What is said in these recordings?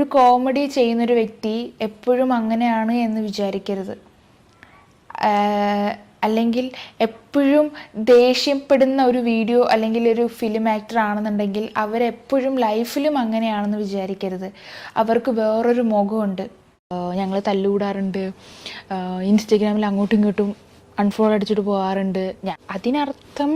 ഒരു കോമഡി ചെയ്യുന്നൊരു വ്യക്തി എപ്പോഴും അങ്ങനെയാണ് എന്ന് വിചാരിക്കരുത്. അല്ലെങ്കിൽ എപ്പോഴും ദേഷ്യപ്പെടുന്ന ഒരു വീഡിയോ അല്ലെങ്കിൽ ഒരു ഫിലിം ആക്ടർ ആണെന്നുണ്ടെങ്കിൽ അവരെപ്പോഴും ലൈഫിലും അങ്ങനെയാണെന്ന് വിചാരിക്കരുത്. അവർക്ക് വേറൊരു മുഖമുണ്ട്. ഞങ്ങൾ തല്ലുകൂടാറുണ്ട്. ഇൻസ്റ്റഗ്രാമിൽ അങ്ങോട്ടും ഇങ്ങോട്ടും അൺഫോളോ അടിച്ചിട്ട് പോകാറുണ്ട് അതിനർത്ഥം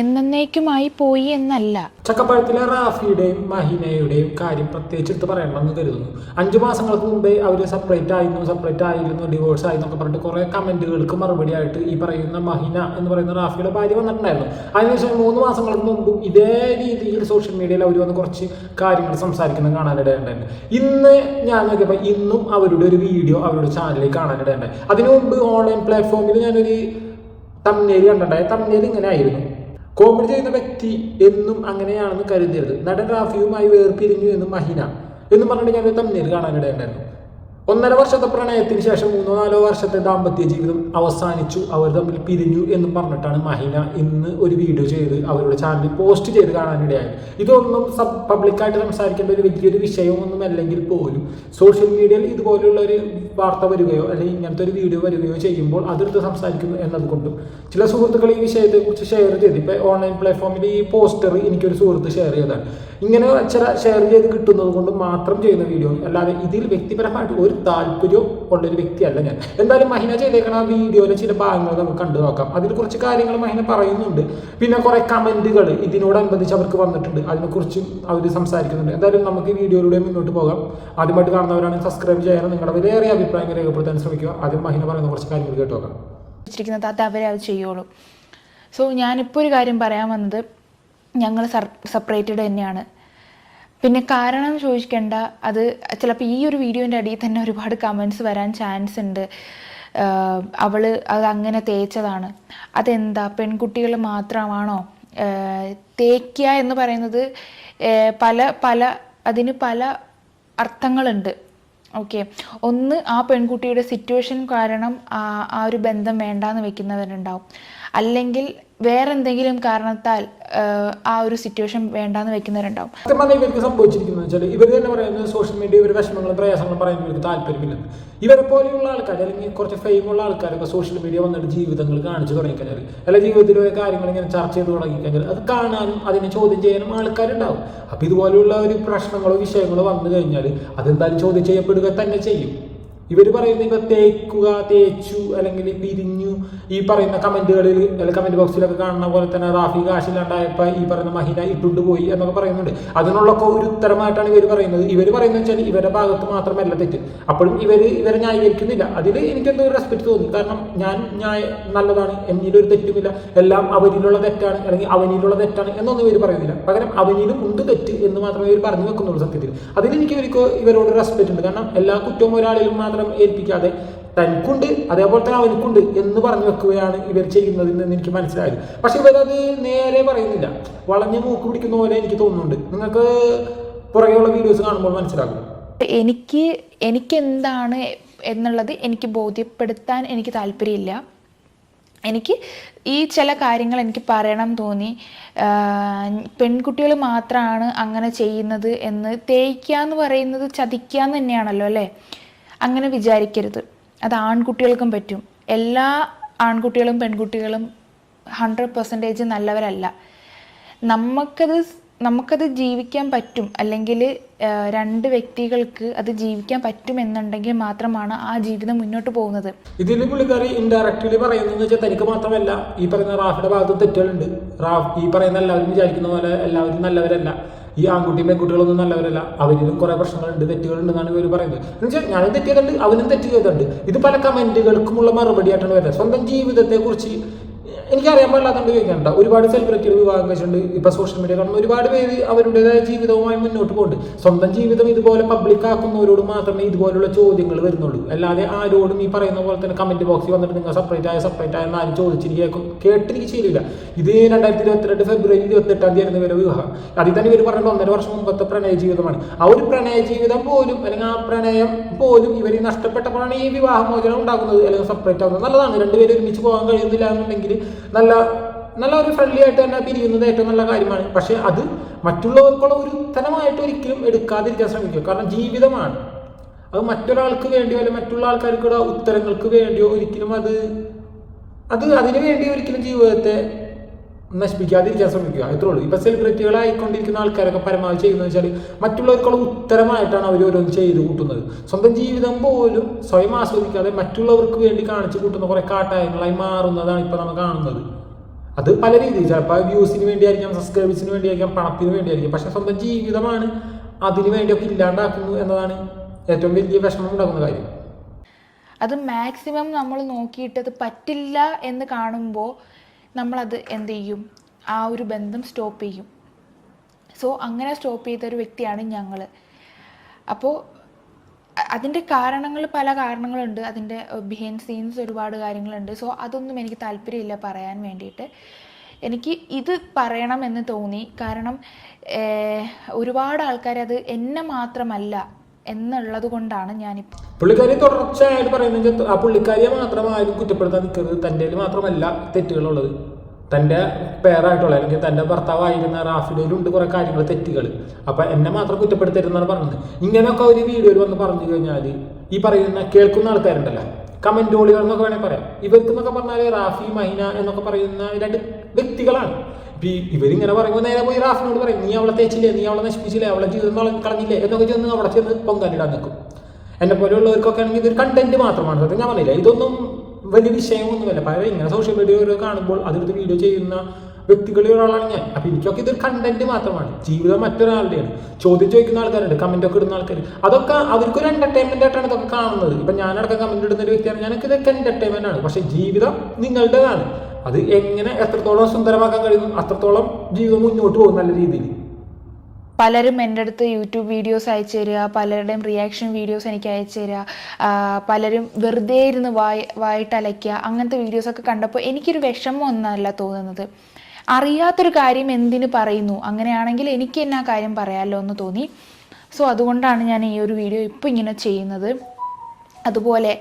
എന്നേക്കുമായി പോയി എന്നല്ല. ചക്കപ്പഴത്തിലെ റാഫിയുടെയും മഹിനയുടെയും കാര്യം പ്രത്യേകിച്ച് എടുത്ത് പറയണമെന്ന് കരുതുന്നു. അഞ്ചു മാസങ്ങൾക്ക് മുമ്പേ അവർ സെപ്പറേറ്റ് ആയിരുന്നു സെപ്പറേറ്റ് ആയിരുന്നു ഡിവോഴ്സ് ആയി എന്നൊക്കെ പറഞ്ഞിട്ട് കുറേ കമന്റുകൾക്ക് മറുപടി ആയിട്ട് ഈ പറയുന്ന മഹിന എന്ന് പറയുന്ന റാഫിയുടെ ഭാര്യ വന്നിട്ടുണ്ടായിരുന്നു. അതിനുശേഷം മൂന്ന് മാസങ്ങൾക്ക് മുമ്പും ഇതേ രീതിയിൽ സോഷ്യൽ മീഡിയയിൽ അവർ വന്ന് കുറച്ച് കാര്യങ്ങൾ സംസാരിക്കുന്നത് കാണാനിടയുണ്ടായിരുന്നു. ഇന്ന് ഞാൻ നോക്കിയപ്പോൾ ഇന്നും അവരുടെ ഒരു വീഡിയോ അവരുടെ ചാനലിൽ കാണാനിടയുണ്ടായി അതിനു മുമ്പ് ഓൺലൈൻ പ്ലാറ്റ്ഫോമിൽ ഞാനൊരു തമ്മേരി കണ്ടിട്ടുണ്ടായി. തമ്മേരി ഇങ്ങനെ ആയിരുന്നു. കോമഡി ചെയ്യുന്ന വ്യക്തി എന്നും അങ്ങനെയാണെന്ന് കരുതരുത്. നടൻ റാഫിയുമായി വേർപിരിഞ്ഞു എന്നും മഹിന. എന്നും പറഞ്ഞിട്ട് ഞാൻ തമ്മിൽ കാണാനിടയുണ്ടായിരുന്നു. ഒന്നര വർഷത്തെ പ്രണയത്തിന് ശേഷം മൂന്നോ നാലോ വർഷത്തെ ദാമ്പത്യ ജീവിതം അവസാനിച്ചു. അവർ തമ്മിൽ പിരിഞ്ഞു എന്ന് പറഞ്ഞിട്ടാണ് മഹീന ഇന്ന് ഒരു വീഡിയോ ചെയ്ത് അവരുടെ ചാനലിൽ പോസ്റ്റ് ചെയ്ത് കാണാനിടയായത്. ഇതൊന്നും സബ് പബ്ലിക്കായിട്ട് സംസാരിക്കേണ്ട ഒരു വലിയൊരു വിഷയമൊന്നും അല്ലെങ്കിൽ പോലും സോഷ്യൽ മീഡിയയിൽ ഇതുപോലുള്ള ഒരു വാർത്ത വരികയോ അല്ലെങ്കിൽ ഇങ്ങനത്തെ ഒരു വീഡിയോ വരികയോ ചെയ്യുമ്പോൾ അതെടുത്ത് സംസാരിക്കുന്നു എന്നതുകൊണ്ടും. ചില സുഹൃത്തുക്കൾ ഈ വിഷയത്തെക്കുറിച്ച് ഷെയർ ചെയ്ത് ഇപ്പോൾ ഓൺലൈൻ പ്ലാറ്റ്ഫോമിൽ ഈ പോസ്റ്റർ എനിക്കൊരു സുഹൃത്ത് ഷെയർ ചെയ്താണ്. ഇങ്ങനെ ചില ഷെയർ ചെയ്ത് കിട്ടുന്നത് കൊണ്ട് മാത്രം ചെയ്യുന്ന വീഡിയോ അല്ലാതെ ഇതിൽ വ്യക്തിപരമായിട്ട് ഒരു താല്പര്യം ഉള്ളൊരു വ്യക്തിയല്ല ഞാൻ. എന്തായാലും മഹിന ചെയ്തേക്കണ ആ വീഡിയോയിലെ ചില ഭാഗങ്ങൾ നമുക്ക് കണ്ടു നോക്കാം. അതിൽ കുറച്ച് കാര്യങ്ങൾ മഹിന പറയുന്നുണ്ട്. പിന്നെ കുറെ കമന്റുകൾ ഇതിനോടനുബന്ധിച്ച് അവർക്ക് വന്നിട്ടുണ്ട്. അതിനെക്കുറിച്ചും അവർ സംസാരിക്കുന്നുണ്ട്. എന്തായാലും നമുക്ക് ഈ വീഡിയോയിലൂടെ മുന്നോട്ട് പോകാം. ആദ്യമായിട്ട് കാണുന്നവരാണ് സബ്സ്ക്രൈബ് ചെയ്യാനും നിങ്ങളുടെ വിലയേറിയ അഭിപ്രായങ്ങൾ രേഖപ്പെടുത്താൻ ശ്രമിക്കുക. ആദ്യം മഹിന പറയുന്ന കുറച്ച് കാര്യങ്ങൾ കേട്ടോക്കാം വെച്ചിരിക്കുന്നത് അത് അവരെ അത് ചെയ്യുള്ളൂ. സോ ഞാനിപ്പോൾ ഒരു കാര്യം പറയാൻ വന്നത് ഞങ്ങൾ സെപ്പറേറ്റഡ് തന്നെയാണ്. പിന്നെ കാരണം ചോദിക്കേണ്ട. അത് ചിലപ്പോൾ ഈ ഒരു വീഡിയോന്റെ അടിയിൽ തന്നെ ഒരുപാട് കമൻസ് വരാൻ ചാൻസ് ഉണ്ട്. അവൾ അത് അങ്ങനെ തേച്ചതാണ്. അതെന്താ? പെൺകുട്ടികൾ മാത്രമാണോ? തേക്കുക എന്ന് പറയുന്നത് പല പല അതിന് പല അർത്ഥങ്ങളുണ്ട്. ഓക്കെ. ഒന്ന് ആ പെൺകുട്ടിയുടെ സിറ്റുവേഷൻ കാരണം ആ ഒരു ബന്ധം വേണ്ടാന്ന് വെക്കുന്നവരുണ്ടാവും. അല്ലെങ്കിൽ വേറെ എന്തെങ്കിലും കാരണത്താൽ ആ ഒരു സിറ്റുവേഷൻ വേണ്ടാന്ന് വെക്കുന്നവരുണ്ടാവും. ഇവർക്ക് സംഭവിച്ചിരിക്കുന്നത് ഇവർ തന്നെ പറയുന്നത് സോഷ്യൽ മീഡിയ ഇവർ വിഷമങ്ങളും പ്രയാസങ്ങളും പറയുന്നത് ഇവർക്ക് താല്പര്യമില്ലെന്ന് ഇവരെ പോലെയുള്ള ആൾക്കാർ അല്ലെങ്കിൽ കുറച്ച് ഫെയിമുള്ള ആൾക്കാരൊക്കെ സോഷ്യൽ മീഡിയ വന്നിട്ട് ജീവിതങ്ങൾ കാണിച്ചു തുടങ്ങിക്കഴിഞ്ഞാൽ അല്ലെങ്കിൽ ജീവിതത്തിലെ കാര്യങ്ങൾ ഇങ്ങനെ ചർച്ച ചെയ്ത് തുടങ്ങിക്കഴിഞ്ഞാൽ അത് കാണാനും അതിനെ ചോദ്യം ചെയ്യാനും ആൾക്കാരുണ്ടാവും. അപ്പോൾ ഇതുപോലെയുള്ള ഒരു പ്രശ്നങ്ങളോ വിഷയങ്ങളോ വന്നു കഴിഞ്ഞാൽ അതെന്തായാലും ചോദ്യം ചെയ്യപ്പെടുക തന്നെ ചെയ്യും. ഇവർ പറയുന്നത് ഇപ്പൊ തേക്കുക തേച്ചു അല്ലെങ്കിൽ പിരിഞ്ഞു. ഈ പറയുന്ന കമന്റുകളിൽ അല്ലെങ്കിൽ കമന്റ് ബോക്സിലൊക്കെ കാണുന്ന പോലെ തന്നെ റാഫി കാശില്ലാണ്ടായപ്പോ ഈ പറയുന്ന മഹിന ഇട്ടുണ്ട് പോയി എന്നൊക്കെ പറയുന്നുണ്ട്. അതിനുള്ളൊക്കെ ഒരു ഉത്തരമായിട്ടാണ് ഇവർ പറയുന്നത്. ഇവർ പറയുന്നത് വെച്ചാൽ ഇവരുടെ ഭാഗത്ത് മാത്രമല്ല തെറ്റ്. അപ്പോഴും ഇവർ ഇവരെ ന്യായീകരിക്കുന്നില്ല. അതിൽ എനിക്കെന്തോ ഒരു റെസ്പെക്ട് തോന്നി. കാരണം ഞാൻ ന്യായ നല്ലതാണ്. എന്നിലൊരു തെറ്റുമില്ല. എല്ലാം അവരിലുള്ള തെറ്റാണ് അല്ലെങ്കിൽ അവനിലുള്ള തെറ്റാണ് എന്നൊന്നും ഇവർ പറയുന്നില്ല. പകരം അവനിലും ഉണ്ട് തെറ്റ് എന്ന് മാത്രമേ ഇവർ പറഞ്ഞു വെക്കുന്നുള്ളൂ സത്യത്തിൽ അതിലെനിക്ക് ഇവർക്ക് ഇവരോട് റെസ്പെക്ട് ഉണ്ട്. കാരണം എല്ലാ കുറ്റവും ഒരാളിലും ഏൽപ്പിക്കാതെ തനിക്കുണ്ട് അതേപോലെ തന്നെ അവനിക്കുണ്ട് എന്ന് പറഞ്ഞു വെക്കുകയാണ് ഇവർ ചെയ്യുന്നതിൽ നിന്ന് എനിക്ക് മനസ്സിലായത്. പക്ഷെ ഇവരത് നേരെ പറയുന്നില്ല. വളഞ്ഞ് മൂക്ക് പിടിക്കുന്ന പോലെ എനിക്ക് തോന്നുന്നുണ്ട്. നിങ്ങൾക്ക് പുറകെയുള്ള വീഡിയോസ് കാണുമ്പോൾ മനസ്സിലാകും. എനിക്ക് എനിക്ക് എന്താണ് എന്നുള്ളത് എനിക്ക് ബോധ്യപ്പെടുത്താൻ എനിക്ക് താല്പര്യമില്ല. എനിക്ക് ഈ ചില കാര്യങ്ങൾ എനിക്ക് പറയണം തോന്നി. പെൺകുട്ടികൾ മാത്രമാണ് അങ്ങനെ ചെയ്യുന്നത് എന്ന് തേക്കുക എന്ന് പറയുന്നത് ചതിക്കുക എന്ന് തന്നെയാണല്ലോ അല്ലേ? അങ്ങനെ വിചാരിക്കരുത്. അത് ആൺകുട്ടികൾക്കും പറ്റും. എല്ലാ ആൺകുട്ടികളും പെൺകുട്ടികളും ഹൺഡ്രഡ് പെർസെന്റേജ് നല്ലവരല്ല. നമുക്കത് നമുക്കത് ജീവിക്കാൻ പറ്റും. അല്ലെങ്കിൽ രണ്ട് വ്യക്തികൾക്ക് അത് ജീവിക്കാൻ പറ്റും എന്നുണ്ടെങ്കിൽ മാത്രമാണ് ആ ജീവിതം മുന്നോട്ട് പോകുന്നത്. ഇതിൽ പുള്ളിക്കാരി ഇൻഡയറക്റ്റ്ലി പറയുന്നത് വെച്ചാൽ തനിക്ക് മാത്രമല്ല ഈ പറയുന്ന റാഫിയുടെ ഭാഗത്ത് തെറ്റുകളുണ്ട്. റാഫ് ഈ പറയുന്ന എല്ലാവരും വിചാരിക്കുന്ന പോലെ എല്ലാവരും നല്ലവരല്ല. ഈ ആൺകുട്ടിയും പെൺകുട്ടികളൊന്നും നല്ലവരല്ല. അവരിലും കുറെ പ്രശ്നങ്ങളുണ്ട് തെറ്റുകളുണ്ടെന്നാണ് ഇവർ പറയുന്നത്. എന്ന് വെച്ചാൽ ഞാനും തെറ്റ് ചെയ്തിട്ടുണ്ട് അവനും തെറ്റ് ചെയ്തിട്ടുണ്ട്. ഇത് പല കമന്റുകൾക്കുമുള്ള മറുപടിയായിട്ടാണ് വരുന്നത്. സ്വന്തം ജീവിതത്തെക്കുറിച്ച് എനിക്കറിയാൻ പാടില്ലാത്തതുകൊണ്ട് ചോദിക്കണ്ട ഒരുപാട് സെലിബ്രിറ്റികൾ വിവാഹം കഴിച്ചിട്ടുണ്ട്. ഇപ്പൊ സോഷ്യൽ മീഡിയ കാണുന്ന ഒരുപാട് പേര് അവരുടേതായ ജീവിതവുമായി മുന്നോട്ട് പോകുന്നുണ്ട് സ്വന്തം ജീവിതം ഇതുപോലെ പബ്ലിക് ആക്കുന്നവരോട് മാത്രമേ ഇതുപോലുള്ള ചോദ്യങ്ങൾ വരുന്നുള്ളൂ. അല്ലാതെ ആരോടും ഈ പറയുന്ന പോലെ തന്നെ കമന്റ് ബോക്സിൽ വന്നിട്ട് നിങ്ങൾ സെപ്പറേറ്റ് ആയ സെപ്പറേറ്റ് ആയ ആരും ചോദിച്ചിരിക്കും കേട്ടിരിക്കും ശീലമില്ല ഇത് രണ്ടായിരത്തി ഇരുപത്തിരണ്ട് ഫെബ്രുവരി ഇരുപത്തെട്ടാം തീയതി ഇവരെ വിവാഹം. അതിൽ തന്നെ ഇവർ പറഞ്ഞിട്ട് ഒന്നര വർഷം മുമ്പത്തെ പ്രണയ ജീവിതമാണ്. ആ ഒരു പ്രണയ ജീവിതം പോലും അല്ലെങ്കിൽ ആ പ്രണയം പോലും ഇവർ നഷ്ടപ്പെട്ടപ്പോഴാണ് ഈ വിവാഹമോചനം ഉണ്ടാകുന്നത്. അല്ലെങ്കിൽ സെപ്പറേറ്റ് ആവുന്നത്. നല്ലതാണ്. രണ്ടുപേരും ഒരുമിച്ച് പോകാൻ കഴിയുന്നില്ല എന്നുണ്ടെങ്കിൽ നല്ല നല്ല ഒരു ഫ്രണ്ട്ലി ആയിട്ട് തന്നെ പിരിയുന്നത് ഏറ്റവും നല്ല കാര്യമാണ്. പക്ഷേ അത് മറ്റുള്ളവർക്കുള്ള ഒരു തരമായിട്ട് ഒരിക്കലും എടുക്കാതിരിക്കാൻ ശ്രമിക്കുക. കാരണം ജീവിതമാണ്. അത് മറ്റൊരാൾക്ക് വേണ്ടിയോ അല്ലെങ്കിൽ മറ്റുള്ള ആൾക്കാർക്കുള്ള ഉത്തരങ്ങൾക്ക് വേണ്ടിയോ ഒരിക്കലും അത് അത് അതിനു വേണ്ടി ഒരിക്കലും ജീവിതത്തെ നശിപ്പിക്കാതിരിക്കാൻ ശ്രമിക്കുക. ഇത്രേ ഉള്ളൂ. ഇപ്പൊ സെലിബ്രിറ്റികളായിക്കൊണ്ടിരിക്കുന്ന ആൾക്കാരൊക്കെ പരമാവധി ചെയ്യുന്നത് വെച്ചാൽ മറ്റുള്ളവർക്കുള്ള ഉത്തരമായിട്ടാണ് അവർ ഓരോന്ന് ചെയ്ത് കൂട്ടുന്നത്. സ്വന്തം ജീവിതം പോലും സ്വയം ആസ്വദിക്കാതെ മറ്റുള്ളവർക്ക് വേണ്ടി കാണിച്ചു കൂട്ടുന്ന കുറെ കാട്ടായങ്ങളായി മാറുന്നതാണ് ഇപ്പൊ നമ്മൾ കാണുന്നത്. അത് പല രീതിയിൽ. ചിലപ്പോൾ വ്യൂസിന് വേണ്ടിയായിരിക്കാം സബ്സ്ക്രൈബേഴ്സിന് വേണ്ടിയായിരിക്കാം പണത്തിന് വേണ്ടിയായിരിക്കും. പക്ഷെ സ്വന്തം ജീവിതമാണ് അതിനു വേണ്ടിയൊക്കെ ഇല്ലാണ്ടാക്കുന്നു എന്നതാണ് ഏറ്റവും വലിയ വിഷമം ഉണ്ടാക്കുന്ന കാര്യം. അത് മാക്സിമം നമ്മൾ നോക്കിയിട്ട് അത് പറ്റില്ല എന്ന് കാണുമ്പോൾ നമ്മളത് എന്ത് ചെയ്യും? ആ ഒരു ബന്ധം സ്റ്റോപ്പ് ചെയ്യും. സോ അങ്ങനെ സ്റ്റോപ്പ് ചെയ്ത ഒരു വ്യക്തിയാണ് ഞങ്ങൾ അപ്പോൾ അതിന്റെ കാരണങ്ങൾ പല കാരണങ്ങളുണ്ട്. അതിന്റെ ബിഹൈൻഡ് സീൻസ് ഒരുപാട് കാര്യങ്ങളുണ്ട്. സോ അതൊന്നും എനിക്ക് താല്പര്യമില്ല പറയാൻ വേണ്ടിയിട്ട്. എനിക്ക് ഇത് പറയണമെന്ന് തോന്നി. കാരണം ഒരുപാട് ആൾക്കാർ അത് എന്നെ മാത്രമല്ല എന്നുള്ളത് കൊണ്ടാണ് ഞാനിപ്പോൾ പുള്ളിക്കാരി തുടർച്ചയായിട്ട് പറയുന്നത് ആ പുള്ളിക്കാരിയെ മാത്രം ആരും കുറ്റപ്പെടുത്താൻ നിൽക്കരുത് തന്റെ മാത്രമല്ല തെറ്റുകളുള്ളത്. തന്റെ പേരായിട്ടുള്ള അല്ലെങ്കിൽ തന്റെ ഭർത്താവായിരുന്ന റാഫിലയിലുണ്ട് കുറേ കാര്യങ്ങൾ തെറ്റുകൾ അപ്പൊ എന്നെ മാത്രം കുറ്റപ്പെടുത്തരുതെന്നാണ് പറഞ്ഞത് ഇങ്ങനെയൊക്കെ ഒരു വീഡിയോയിൽ വന്ന് പറഞ്ഞു കഴിഞ്ഞാൽ ഈ പറയുന്ന കേൾക്കുന്ന ആൾക്കാരുണ്ടല്ലോ. കമന്റോളികൾ എന്നൊക്കെ വേണമെങ്കിൽ പറയാം. ഇവർക്ക് എന്നൊക്കെ പറഞ്ഞാൽ റാഫി മൈന എന്നൊക്കെ പറയുന്ന രണ്ട് വ്യക്തികളാണ്. ഇവരിങ്ങനെ പറയുമ്പോൾ നേരെ പോയി റാഫിനോട് പറയും നീ അവളെ തേച്ചില്ലേ? നീ അവളെ നശിപ്പിച്ചില്ലേ? അവളെ ജീവിതം കളഞ്ഞില്ലേ? എന്നൊക്കെ ചെന്ന് അവിടെ ചെന്ന് പൊങ്കാലിടാൻ നിൽക്കും. എന്നെ പോലെയുള്ളവർക്കൊക്കെ ആണെങ്കിൽ ഇതൊരു കണ്ടന്റ് മാത്രമാണ്. സത്യം ഞാൻ പറഞ്ഞില്ല ഇതൊന്നും വലിയ വിഷയമൊന്നുമല്ല. പഴയ ഇങ്ങനെ സോഷ്യൽ മീഡിയ ഓരോ കാണുമ്പോൾ അതിലൊരു വീഡിയോ ചെയ്യുന്ന വ്യക്തികളിൽ ഒരാളാണ് ഞാൻ. അപ്പം എനിക്കൊക്കെ ഇതൊരു കണ്ടന്റ് മാത്രമാണ്. ജീവിതം മറ്റൊരാളുടെയാണ്. ചോദ്യം ചോദിക്കുന്ന ആൾക്കാരുണ്ട് കമന്റ് ഒക്കെ ഇടുന്ന ആൾക്കാർ അതൊക്കെ അവർക്കൊരു എന്റർടൈൻമെന്റ് ആയിട്ടാണ് ഇതൊക്കെ കാണുന്നത്. ഇപ്പം ഞാനടക്കം കമന്റ് ഇടുന്ന ഒരു വ്യക്തിയാണ്. ഞാനൊക്കെ ഇതൊക്കെ എന്റർടൈൻമെന്റ് ആണ്. പക്ഷെ ജീവിതം നിങ്ങളുടേതാണ്. അത് എങ്ങനെ എത്രത്തോളം സുന്ദരമാക്കാൻ കഴിയുന്നു അത്രത്തോളം ജീവിതം മുന്നോട്ട് പോകും നല്ല രീതിയിൽ. പലരും എന്റെ അടുത്ത് യൂട്യൂബ് വീഡിയോസ് അയച്ചു തരിക പലരുടെയും റിയാക്ഷൻ വീഡിയോസ് എനിക്ക് അയച്ചു തരിക പലരും വെറുതെ ഇരുന്ന് വായ വായിട്ട് അലയ്ക്കുക അങ്ങനത്തെ വീഡിയോസൊക്കെ കണ്ടപ്പോൾ എനിക്കൊരു വിഷമം ഒന്നല്ല തോന്നുന്നത്. അറിയാത്തൊരു കാര്യം എന്തിനു പറയുന്നു? അങ്ങനെയാണെങ്കിൽ എനിക്ക് തന്നെ ആ കാര്യം പറയാമല്ലോ എന്ന് തോന്നി. സോ അതുകൊണ്ടാണ് ഞാൻ ഈ ഒരു വീഡിയോ ഇപ്പോൾ ഇങ്ങനെ ചെയ്യുന്നത്. അതുപോലെ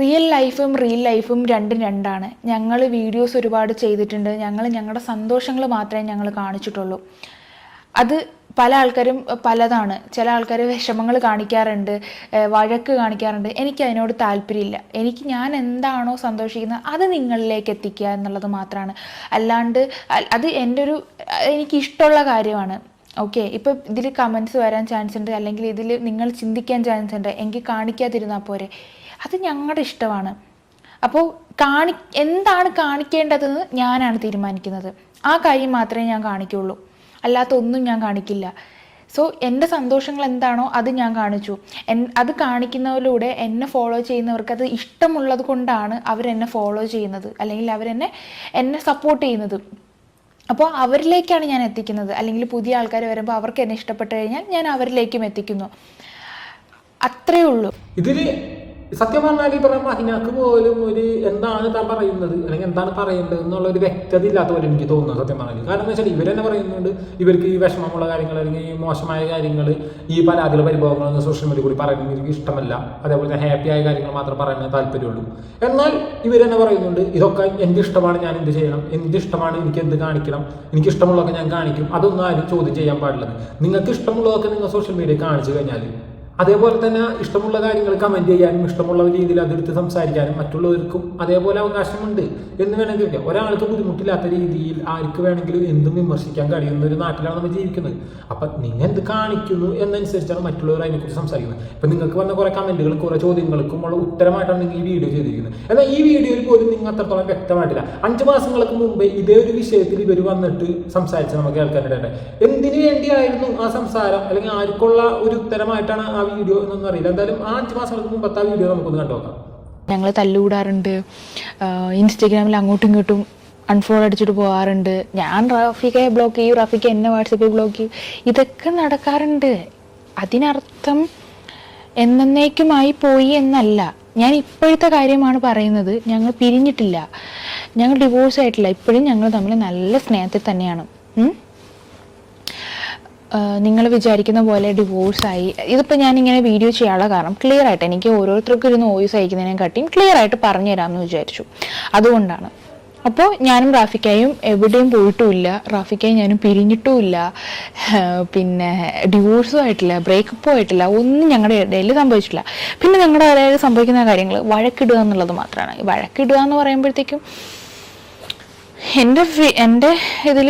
റിയൽ ലൈഫും റിയൽ ലൈഫും രണ്ടും രണ്ടാണ്. ഞങ്ങൾ വീഡിയോസ് ഒരുപാട് ചെയ്തിട്ടുണ്ട്. ഞങ്ങൾ ഞങ്ങളുടെ സന്തോഷങ്ങൾ മാത്രമേ ഞങ്ങൾ കാണിച്ചിട്ടുള്ളൂ. അത് പല ആൾക്കാരും പലതാണ്. ചില ആൾക്കാർ വിഷമങ്ങൾ കാണിക്കാറുണ്ട് വഴക്ക് കാണിക്കാറുണ്ട്. എനിക്ക് അതിനോട് താല്പര്യമില്ല. എനിക്ക് ഞാൻ എന്താണോ സന്തോഷിക്കുന്നത് അത് നിങ്ങളിലേക്ക് എത്തിക്കുക എന്നുള്ളത് മാത്രമാണ്. അല്ലാണ്ട് അത് എന്റെ ഒരു എനിക്കിഷ്ടമുള്ള കാര്യമാണ്. ഓക്കെ ഇപ്പോൾ ഇതിൽ കമൻസ് വരാൻ ചാൻസ് ഉണ്ട്. അല്ലെങ്കിൽ ഇതിൽ നിങ്ങൾ ചിന്തിക്കാൻ ചാൻസ് ഉണ്ട്. എങ്കിൽ കാണിക്കാതിരുന്നാൽ പോരെ. അത് ഞങ്ങളുടെ ഇഷ്ടമാണ്. അപ്പോൾ കാണി എന്താണ് കാണിക്കേണ്ടതെന്ന് ഞാനാണ് തീരുമാനിക്കുന്നത്. ആ കാര്യം മാത്രമേ ഞാൻ കാണിക്കുള്ളൂ. അല്ലാത്ത ഒന്നും ഞാൻ കാണിക്കില്ല. സോ എന്റെ സന്തോഷങ്ങൾ എന്താണോ അത് ഞാൻ കാണിച്ചു. എൻ അത് കാണിക്കുന്നതിലൂടെ എന്നെ ഫോളോ ചെയ്യുന്നവർക്ക് അത് ഇഷ്ടമുള്ളത് കൊണ്ടാണ് അവരെന്നെ ഫോളോ ചെയ്യുന്നത്. അല്ലെങ്കിൽ അവരെന്നെ എന്നെ സപ്പോർട്ട് ചെയ്യുന്നത്. അപ്പോൾ അവരിലേക്കാണ് ഞാൻ എത്തിക്കുന്നത്. അല്ലെങ്കിൽ പുതിയ ആൾക്കാർ വരുമ്പോൾ അവർക്ക് എന്നെ ഇഷ്ടപ്പെട്ട് കഴിഞ്ഞാൽ ഞാൻ അവരിലേക്കും എത്തിക്കുന്നു. അത്രയേ ഉള്ളൂ. ഇതിൽ സത്യം പറഞ്ഞാൽ ഈ പറഞ്ഞ മഹിനാക്ക് പോലും ഒരു എന്താണ് താൻ പറയുന്നത്? അല്ലെങ്കിൽ എന്താണ് പറയേണ്ടത് എന്നുള്ള ഒരു വ്യക്തത ഇല്ലാത്ത പോലെ എനിക്ക് തോന്നുന്നു സത്യം പറഞ്ഞാൽ. കാരണം എന്ന് വെച്ചാൽ ഇവരെന്നെ പറയുന്നുണ്ട് ഇവർക്ക് ഈ വിഷമമുള്ള കാര്യങ്ങൾ അല്ലെങ്കിൽ ഈ മോശമായ കാര്യങ്ങൾ ഈ പരാതികൾ പരിഭവങ്ങൾ സോഷ്യൽ മീഡിയ കൂടി പറയുന്നത് എനിക്ക് ഇഷ്ടമല്ല. അതേപോലെ തന്നെ ഹാപ്പി ആയ കാര്യങ്ങൾ മാത്രം പറയാൻ താല്പര്യമുള്ളൂ. എന്നാൽ ഇവരെന്നെ പറയുന്നുണ്ട് ഇതൊക്കെ എന്റെ ഇഷ്ടമാണ് ഞാൻ എന്ത് ചെയ്യണം? എന്ത് ഇഷ്ടമാണ്? എനിക്ക് എന്ത് കാണിക്കണം? എനിക്ക് ഇഷ്ടമുള്ളതൊക്കെ ഞാൻ കാണിക്കും. അതൊന്നും ആരും ചോദ്യം ചെയ്യാൻ പാടില്ല. നിങ്ങൾക്ക് ഇഷ്ടമുള്ളതൊക്കെ നിങ്ങൾ സോഷ്യൽ മീഡിയ കാണിച്ചു കഴിഞ്ഞാൽ അതേപോലെ തന്നെ ഇഷ്ടമുള്ള കാര്യങ്ങൾ കമന്റ് ചെയ്യാനും ഇഷ്ടമുള്ള രീതിയിൽ അതെടുത്ത് സംസാരിക്കാനും മറ്റുള്ളവർക്കും അതേപോലെ അവകാശമുണ്ട് എന്ന് വേണമെങ്കിൽ വയ്ക്കാം ഒരാൾക്ക് ബുദ്ധിമുട്ടില്ലാത്ത രീതിയിൽ ആർക്ക് വേണമെങ്കിലും എന്തും വിമർശിക്കാൻ കഴിയുന്ന ഒരു നാട്ടിലാണ് നമ്മൾ ജീവിക്കുന്നത്. അപ്പം നിങ്ങൾ എന്ത് കാണിക്കുന്നു എന്നനുസരിച്ചാണ് മറ്റുള്ളവർ അതിനെക്കുറിച്ച് സംസാരിക്കുന്നത്. ഇപ്പം നിങ്ങൾക്ക് വന്ന കുറേ കമന്റുകൾ കുറേ ചോദ്യങ്ങൾക്കും ഉള്ള ഉത്തരമായിട്ടാണ് നിങ്ങൾ ഈ വീഡിയോ ചെയ്തിരിക്കുന്നത്. എന്നാൽ ഈ വീഡിയോയിൽ പോലും നിങ്ങൾ അത്രത്തോളം വ്യക്തമായിട്ടില്ല. അഞ്ച് മാസങ്ങൾക്ക് മുമ്പേ ഇതേ ഒരു വിഷയത്തിൽ ഇവർ വന്നിട്ട് സംസാരിച്ച് നമുക്ക് കേൾക്കാനിടയുണ്ട് എന്തിനു വേണ്ടിയായിരുന്നു ആ സംസാരം? അല്ലെങ്കിൽ ആർക്കുള്ള ഒരു ഉത്തരമായിട്ടാണ് ആ വീഡിയോ എന്നൊന്നും അറിയില്ല. എന്തായാലും അഞ്ച് മാസങ്ങൾക്ക് മുമ്പത്തെ ആ വീഡിയോ നമുക്കൊന്ന് കണ്ടു നോക്കാം. ഞങ്ങൾ തല്ലുകൂടാറുണ്ട്. ഇൻസ്റ്റഗ്രാമിൽ അങ്ങോട്ടും ഇങ്ങോട്ടും അൺഫോളോ അടിച്ചിട്ട് പോകാറുണ്ട്. ഞാൻ റാഫിക്കെ ബ്ലോക്ക് ചെയ്യും റാഫിക്ക എന്നെ വാട്സപ്പിൽ ബ്ലോക്ക് ചെയ്യും. ഇതൊക്കെ നടക്കാറുണ്ട്. അതിനർത്ഥം എന്നേക്കുമായി പോയി എന്നല്ല. ഞാൻ ഇപ്പോഴത്തെ കാര്യമാണ് പറയുന്നത്. ഞങ്ങൾ പിരിഞ്ഞിട്ടില്ല. ഞങ്ങൾ ഡിവോഴ്സ് ആയിട്ടില്ല. ഇപ്പോഴും ഞങ്ങൾ തമ്മിൽ നല്ല സ്നേഹത്തിൽ തന്നെയാണ്? നിങ്ങൾ വിചാരിക്കുന്ന പോലെ ഡിവോഴ്സായി ഇതിപ്പോൾ ഞാൻ ഇങ്ങനെ വീഡിയോ ചെയ്യാനുള്ള കാരണം ക്ലിയർ ആയിട്ട് എനിക്ക് ഓരോരുത്തർക്കും ഇരുന്ന് വോയിസ് അയക്കുന്നതിനെക്കാട്ടിയും ക്ലിയർ ആയിട്ട് പറഞ്ഞു തരാമെന്ന് വിചാരിച്ചു. അതുകൊണ്ടാണ്. അപ്പോൾ ഞാനും റാഫിക്കായും എവിടെയും പോയിട്ടുമില്ല. റാഫിക്കായും ഞാനും പിരിഞ്ഞിട്ടുമില്ല. പിന്നെ ഡിവോഴ്സും ആയിട്ടില്ല ബ്രേക്കപ്പും ആയിട്ടില്ല ഒന്നും ഞങ്ങളുടെ ഇടയിൽ സംഭവിച്ചിട്ടില്ല. പിന്നെ ഞങ്ങളുടെ ഇടയിൽ സംഭവിക്കുന്ന കാര്യങ്ങൾ വഴക്കിടുക എന്നുള്ളത് മാത്രമാണ് വഴക്കിടുക എന്ന് പറയുമ്പോഴത്തേക്കും എന്റെ എന്റെ ഇതിൽ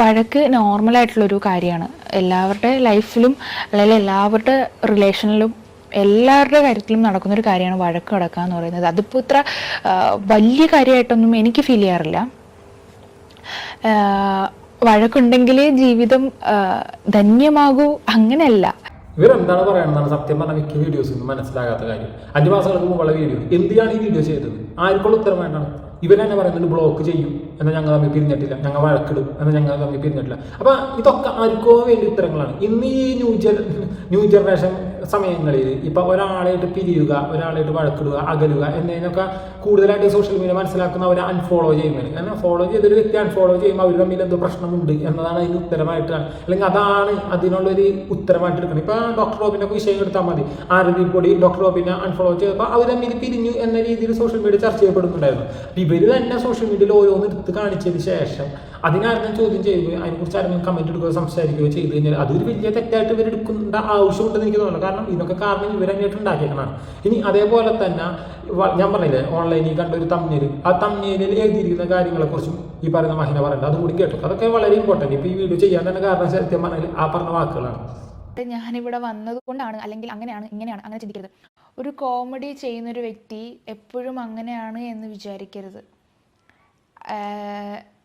വഴക്ക് നോർമലായിട്ടുള്ളൊരു കാര്യമാണ്. എല്ലാവരുടെ ലൈഫിലും അല്ലെങ്കിൽ എല്ലാവരുടെ റിലേഷനിലും എല്ലാവരുടെ കാര്യത്തിലും നടക്കുന്നൊരു കാര്യമാണ് വഴക്ക് കിടക്കുക എന്ന് പറയുന്നത്. അതിപ്പോൾ ഇത്ര വലിയ കാര്യമായിട്ടൊന്നും എനിക്ക് ഫീൽ ചെയ്യാറില്ല. വഴക്കുണ്ടെങ്കിലേ ജീവിതം ധന്യമാകൂ അങ്ങനെയല്ല. ഇവരെന്താണ് പറയണമെന്നാണ് സത്യം പറഞ്ഞ മിക്ക വീഡിയോസിൽ മനസ്സിലാകാത്ത കാര്യം. അഞ്ച് മാസങ്ങൾക്ക് മുമ്പുള്ള വീഡിയോ എന്തിനാണ് ഈ വീഡിയോ ചെയ്തത്? ആർക്കുള്ള ഉത്തരം വേണ്ടാണ് ഇവരെന്നെ പറയുന്നുണ്ട് ബ്ലോക്ക് ചെയ്യും. എന്നാൽ ഞങ്ങൾ തമ്മിൽ പിരിഞ്ഞിട്ടില്ല. ഞങ്ങൾ വഴക്കിടും എന്നാൽ ഞങ്ങൾ തമ്മിൽ പിരിഞ്ഞിട്ടില്ല. അപ്പം ഇതൊക്കെ ആർക്കോ വേണ്ടി ഉത്തരങ്ങളാണ്. ഇന്ന് ഈ ന്യൂ ജന ന്യൂ ജനറേഷൻ സമയങ്ങളിൽ ഇപ്പൊ ഒരാളായിട്ട് പിരിയുക ഒരാളായിട്ട് വഴക്കിടുക അകലുക എന്നതിനൊക്കെ കൂടുതലായിട്ട് സോഷ്യൽ മീഡിയ മനസ്സിലാക്കുന്ന അവരെ അൺഫോളോ ചെയ്യുന്നത്. കാരണം ഫോളോ ചെയ്തൊരു വ്യക്തി അൺഫോളോ ചെയ്യുമ്പോൾ അവർ തമ്മിൽ എന്തോ പ്രശ്നമുണ്ട് എന്നതാണ് അതിന് ഉത്തരമായിട്ട് അല്ലെങ്കിൽ അതാണ് അതിനുള്ളൊരു ഉത്തരമായിട്ട് എടുക്കുന്നത് ഇപ്പൊ ഡോക്ടർ ഒക്കെ വിഷയം എടുത്താൽ മതി. ആരതി പൊടി ഡോക്ടർ റോബിനെ അൺഫോളോ ചെയ്തപ്പോൾ അവർ തമ്മിൽ പിരിഞ്ഞു എന്ന രീതിയിൽ സോഷ്യൽ മീഡിയ ചർച്ച ചെയ്യപ്പെടുന്നുണ്ടായിരുന്നു. ഇവർ തന്നെ സോഷ്യൽ മീഡിയയിൽ ഓരോന്ന് എടുത്ത് കാണിച്ചതിന് ശേഷം അതിനാരെങ്കിലും ചോദ്യം ചെയ്യുകയോ അതിനെക്കുറിച്ച് ആരെങ്കിലും കമന്റ് എടുക്കുകയോ സംസാരിക്കുകയോ ചെയ്ത് കഴിഞ്ഞാൽ അതൊരു വലിയ തെറ്റായിട്ട് ഇവർ എടുക്കേണ്ട ആവശ്യമുണ്ടെന്ന് എനിക്ക് തോന്നുന്നു. കാരണം ഇതൊക്കെ കാരണം ഇവർ തന്നെയായിട്ട് ഉണ്ടാക്കിയേക്കണതാണ്. ഇനി അതേപോലെ തന്നെ ഞാൻ പറഞ്ഞില്ലേ ഓൺലൈനിൽ കണ്ട ഒരു തമ്മിൽ ആ തമ്മിലിൽ എഴുതിയിരിക്കുന്ന കാര്യങ്ങളെക്കുറിച്ചും ഈ പറയുന്ന മഹിന പറയേണ്ടത് അതും കൂടി കേട്ടു. അതൊക്കെ വളരെ ഇമ്പോർട്ടന്റ് ഇപ്പോൾ ഈ വീഡിയോ ചെയ്യാൻ തന്നെ കാരണം സത്യം പറഞ്ഞാൽ ആ പറഞ്ഞ വാക്കുകളാണ്. ഞാനിവിടെ വന്നത് കൊണ്ടാണ് അല്ലെങ്കിൽ അങ്ങനെയാണ് ഇങ്ങനെയാണ് അങ്ങനെ ചിന്തിക്കരുത്. ഒരു കോമഡി ചെയ്യുന്നൊരു വ്യക്തി എപ്പോഴും അങ്ങനെയാണ് എന്ന് വിചാരിക്കരുത്.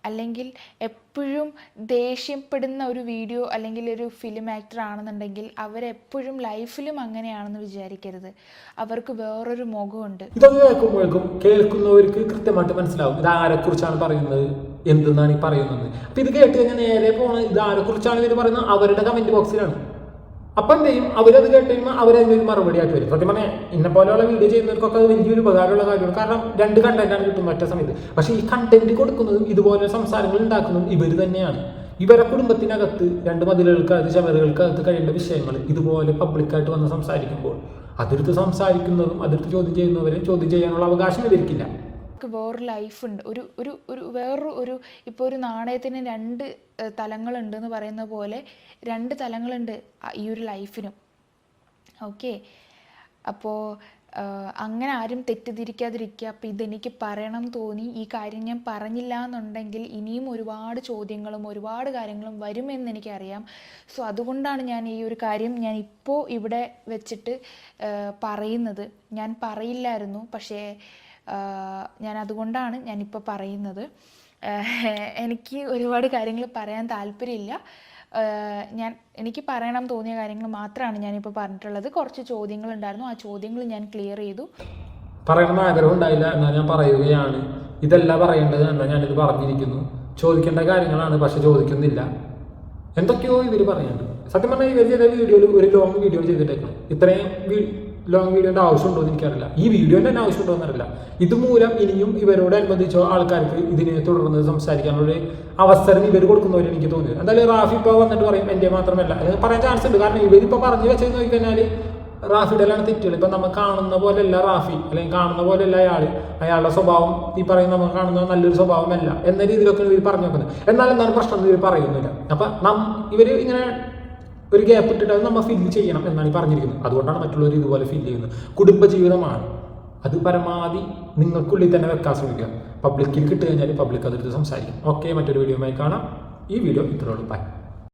അല്ലെങ്കിൽ എപ്പോഴും ദേഷ്യപ്പെടുന്ന ഒരു വീഡിയോ അല്ലെങ്കിൽ ഒരു ഫിലിം ആക്ടർ ആണെന്നുണ്ടെങ്കിൽ അവരെപ്പോഴും ലൈഫിലും അങ്ങനെയാണെന്ന് വിചാരിക്കരുത്. അവർക്ക് വേറൊരു മുഖമുണ്ട് ഇതൊക്കെ കേൾക്കുമ്പോഴേക്കും കേൾക്കുന്നവർക്ക് കൃത്യമായിട്ട് മനസ്സിലാവും ഇത് ആരെക്കുറിച്ചാണ് പറയുന്നത് എന്തെന്നാണ് ഈ പറയുന്നത്. അപ്പൊ ഇത് കേട്ട് കഴിഞ്ഞാൽ നേരെ പോണ ഇത് ആരെക്കുറിച്ചാണ് ഇവർ പറയുന്നത്? അവരുടെ കമന്റ് ബോക്സിലാണ് അപ്പൊ എന്ത് ചെയ്യും? അവരത് കേട്ട് കഴിയുമ്പോൾ അവരതിന് ഒരു മറുപടി ആയിട്ട് വരും. സത്യം പറഞ്ഞാൽ ഇന്ന പോലെയുള്ള വീഡിയോ ചെയ്യുന്നവർക്കൊക്കെ അത് വലിയൊരു ഉപകാരമുള്ള കാര്യമാണ്. കാരണം രണ്ട് കണ്ടന്റാണ് കിട്ടുന്നത് ഒറ്റ സമയത്ത്. പക്ഷേ ഈ കണ്ടന്റ് കൊടുക്കുന്നതും ഇതുപോലെ സംസാരങ്ങൾ ഉണ്ടാക്കുന്നതും ഇവർ തന്നെയാണ്. ഇവരെ കുടുംബത്തിനകത്ത് രണ്ട് മതിലുകൾക്കകത്ത് ചവറുകൾക്കകത്ത് കഴിയേണ്ട വിഷയങ്ങൾ ഇതുപോലെ പബ്ലിക്കായിട്ട് വന്ന് സംസാരിക്കുമ്പോൾ അതിർത്ത് സംസാരിക്കുന്നതും അതിർത്ത് ചോദ്യം ചെയ്യുന്നവരെ ചോദ്യം ചെയ്യാനുള്ള അവകാശം ഇവർക്കില്ല അവർക്ക് വേറൊരു ലൈഫുണ്ട് ഒരു ഒരു ഒരു വേറൊരു ഒരു ഇപ്പോൾ ഒരു നാണയത്തിന് രണ്ട് തലങ്ങളുണ്ട് എന്ന് പറയുന്ന പോലെ രണ്ട് തലങ്ങളുണ്ട് ഈ ഒരു ലൈഫിനും ഓക്കെ അപ്പോൾ അങ്ങനെ ആരും തെറ്റിദ്ധരിക്കാതിരിക്കുക. അപ്പോൾ ഇതെനിക്ക് പറയണം തോന്നി. ഈ കാര്യം ഞാൻ പറഞ്ഞില്ല എന്നുണ്ടെങ്കിൽ ഇനിയും ഒരുപാട് ചോദ്യങ്ങളും ഒരുപാട് കാര്യങ്ങളും വരുമെന്ന് എനിക്കറിയാം. സോ അതുകൊണ്ടാണ് ഞാൻ ഈ ഒരു കാര്യം ഞാൻ ഇപ്പോൾ ഇവിടെ വെച്ചിട്ട് പറയുന്നത്. ഞാൻ പറയില്ലായിരുന്നു. പക്ഷേ ഞാൻ അതുകൊണ്ടാണ് ഞാനിപ്പോൾ പറയുന്നത്. എനിക്ക് ഒരുപാട് കാര്യങ്ങൾ പറയാൻ താല്പര്യമില്ല. ഞാൻ എനിക്ക് പറയണം തോന്നിയ കാര്യങ്ങൾ മാത്രമാണ് ഞാനിപ്പോൾ പറഞ്ഞിട്ടുള്ളത്. കുറച്ച് ചോദ്യങ്ങൾ ഉണ്ടായിരുന്നു ആ ചോദ്യങ്ങൾ ഞാൻ ക്ലിയർ ചെയ്തു. പറയണമെന്ന് ആഗ്രഹം ഉണ്ടായില്ല. എന്നാൽ ഞാൻ പറയുകയാണ്. ഇതല്ല പറയേണ്ടത് എന്നാൽ ഞാനിത് പറഞ്ഞിരിക്കുന്നു. ചോദിക്കേണ്ട കാര്യങ്ങളാണ് പക്ഷെ ചോദിക്കുന്നില്ല. എന്തൊക്കെയോ ഇവർ പറയുന്നുണ്ട് സത്യം പറഞ്ഞാൽ ഇവർ ചെയ്ത വീഡിയോയിൽ ഒരു ലോങ് വീഡിയോ ചെയ്തിട്ടേക്കണം. ഇത്രയും ലോങ് വീഡിയോന്റെ ആവശ്യമുണ്ടോ എന്ന് എനിക്കറിയില്ല. ഈ വീഡിയോന്റെ തന്നെ ആവശ്യമുണ്ടോ എന്നറിയില്ല ഇതുമൂലം ഇനിയും ഇവരോടനുബന്ധിച്ചോ ആൾക്കാർക്ക് ഇതിനെ തുടർന്ന് സംസാരിക്കാനുള്ള അവസരം ഇവർ കൊടുക്കുന്നവർ എനിക്ക് തോന്നിയത്. എന്തായാലും റാഫി ഇപ്പോൾ വന്നിട്ട് പറയും എന്റെ മാത്രമല്ല. അത് പറയാൻ ചാൻസ് ഉണ്ട്. കാരണം ഇവരിപ്പോൾ പറഞ്ഞു വെച്ചത് നോക്കിക്കഴിഞ്ഞാൽ റാഫിയുടെയാണ് തെറ്റുകൾ ഇപ്പം നമ്മൾ കാണുന്ന പോലെയല്ല റാഫി അല്ലെങ്കിൽ കാണുന്ന പോലെയല്ല അയാൾ അയാളുടെ സ്വഭാവം ഈ പറയുന്ന നമ്മൾ കാണുന്ന നല്ലൊരു സ്വഭാവമല്ല എന്ന രീതിയിലൊക്കെ ഇവർ പറഞ്ഞു നോക്കുന്നത് എന്നാൽ എന്താണ് പ്രശ്നം ഇവർ പറയുന്നില്ല. അപ്പം നം ഇവർ ഇങ്ങനെ ഒരു ഗ്യാപ്പ് ഇട്ടിട്ട് അത് നമ്മൾ ഫില്ല് ചെയ്യണം എന്നാണ് ഈ പറഞ്ഞിരിക്കുന്നത്. അതുകൊണ്ടാണ് മറ്റുള്ളവർ ഇതുപോലെ ഫില്ല് ചെയ്യുന്നത്. കുടുംബജീവിതമാണ്. അത് പരമാവധി നിങ്ങൾക്കുള്ളിൽ തന്നെ വെക്കാൻ ശ്രമിക്കുക. പബ്ലിക്കിൽ കിട്ടുകഴിഞ്ഞാൽ പബ്ലിക് അതെടുത്ത് സംസാരിക്കും. ഓക്കെ മറ്റൊരു വീഡിയോയുമായി കാണാം. ഈ വീഡിയോ ഇത്രയുള്ളൂ ബൈ